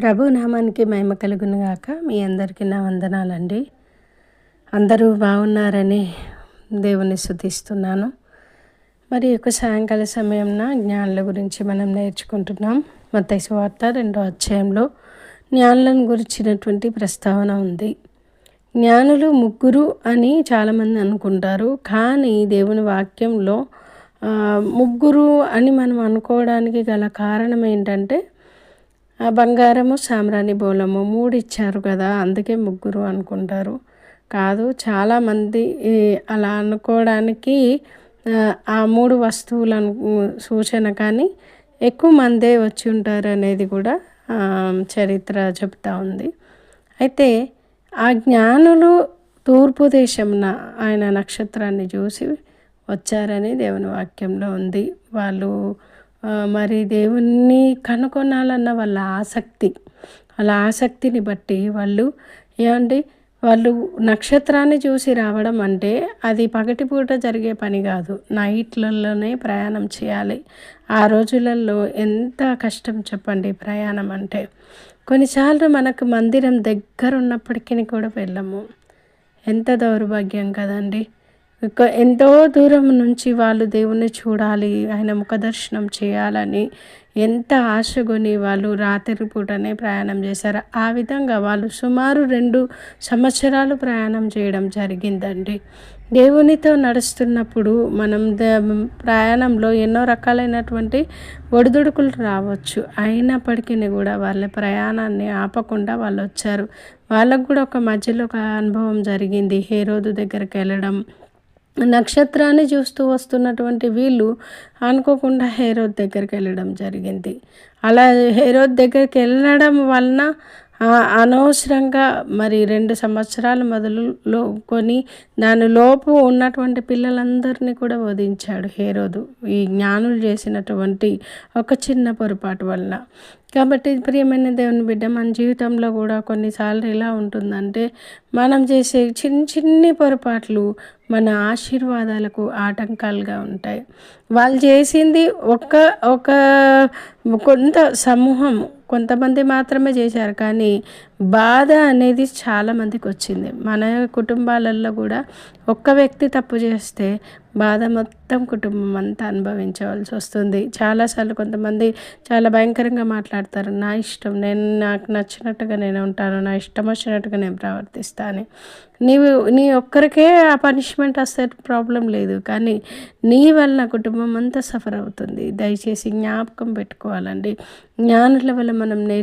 ప్రభు నామానికి మహిమ కలుగునుగాక. మీ అందరికీ నా వందనాలండి. అందరూ బాగున్నారని దేవుని శుద్ధిస్తున్నాను మరి ఒక సాయంకాల సమయంన జ్ఞానుల గురించి మనం నేర్చుకుంటున్నాం. మత వార్త రెండో అధ్యాయంలో జ్ఞానులను గురించినటువంటి ప్రస్తావన ఉంది. జ్ఞానులు ముగ్గురు అని చాలామంది అనుకుంటారు. కానీ దేవుని వాక్యంలో ముగ్గురు అని మనం అనుకోవడానికి గల కారణం ఏంటంటే బంగారము సామ్రాణి బోలము మూడు ఇచ్చారు కదా అందుకే ముగ్గురు అనుకుంటారు. కాదు చాలామంది అలా అనుకోవడానికి ఆ, మూడు వస్తువులను సూచన కానీ ఎక్కువ మందే వచ్చి ఉంటారు అనేది కూడా చరిత్ర చెప్తా ఉంది. అయితే ఆ జ్ఞానులు తూర్పు దేశంన ఆయన నక్షత్రాన్ని చూసి వచ్చారని దేవుని వాక్యంలో ఉంది. వాళ్ళు మరి దేవుణ్ణి కనుగొనాలన్న వాళ్ళ ఆసక్తి. వాళ్ళ ఆసక్తిని బట్టి వాళ్ళు ఏమంటే వాళ్ళు నక్షత్రాన్ని చూసి రావడం అంటే అది పగటిపూట జరిగే పని కాదు. నైట్లలోనే ప్రయాణం చేయాలి. ఆ రోజులలో ఎంత కష్టం చెప్పండి ప్రయాణం అంటే. కొన్నిసార్లు మనకు మందిరం దగ్గర ఉన్నప్పటికీ కూడా వెళ్ళము. ఎంత దౌర్భాగ్యం కదండి? ఎంతో దూరం నుంచి వాళ్ళు దేవుణ్ణి చూడాలి ఆయన ముఖ దర్శనం చేయాలని ఎంత ఆశగొని వాళ్ళు రాత్రి పూటనే ప్రయాణం చేశారు. ఆ విధంగా వాళ్ళు సుమారు రెండు సంవత్సరాలు ప్రయాణం చేయడం జరిగిందండి. దేవునితో నడుస్తున్నప్పుడు మనం ద- ప్రయాణంలో ఎన్నో రకాలైనటువంటి ఒడిదుడుకులు రావచ్చు. అయినప్పటికీ కూడా వాళ్ళ ప్రయాణాన్ని ఆపకుండా వాళ్ళు వచ్చారు. వాళ్ళకు కూడా ఒక మధ్యలో ఒక అనుభవం జరిగింది. హేరోదు దగ్గరికి వెళ్ళడం నక్షత్రాన్ని చూస్తూ వస్తున్నటువంటి వీళ్ళు అనుకోకుండా హేరోద్ దగ్గరికి వెళ్ళడం జరిగింది. అలా హేరోద్ దగ్గరికి వెళ్ళడం వలన అనవసరంగా మరి రెండు సంవత్సరాలు మొదలులో కొని దాని లోపు ఉన్నటువంటి పిల్లలందరినీ కూడా వధించాడు హేరోదు. ఈ జ్ఞానులు చేసినటువంటి ఒక చిన్న పొరపాటు వలన. కాబట్టి ప్రియమైన దేవుని బిడ్డ మన జీవితంలో కూడా కొన్నిసార్లు ఎలా ఉంటుందంటే మనం చేసే చిన్న చిన్ని పొరపాట్లు మన ఆశీర్వాదాలకు ఆటంకాలుగా ఉంటాయి. వాళ్ళు చేసింది ఒక ఒక కొంత సమూహం కొంతమంది మాత్రమే చేశారు కానీ బాధ అనేది చాలామందికి వచ్చింది. మన కుటుంబాలలో కూడా ఒక్క వ్యక్తి తప్పు చేస్తే బాధ మొత్తం కుటుంబం అంతా అనుభవించవలసి వస్తుంది. చాలాసార్లు కొంతమంది చాలా భయంకరంగా మాట్లాడతారు. నా ఇష్టం నేను నాకు నచ్చినట్టుగా నేను ఉంటాను నా ఇష్టం వచ్చినట్టుగా నేను ప్రవర్తిస్తాను. నీవు నీ ఒక్కరికే ఆ పనిష్మెంట్ వస్తే ప్రాబ్లం లేదు. కానీ నీ వల్ల కుటుంబం అంతా సఫర్ అవుతుంది. దయచేసి జ్ఞాపకం పెట్టుకోవాలండి. జ్ఞానుల వల్ల మనం నే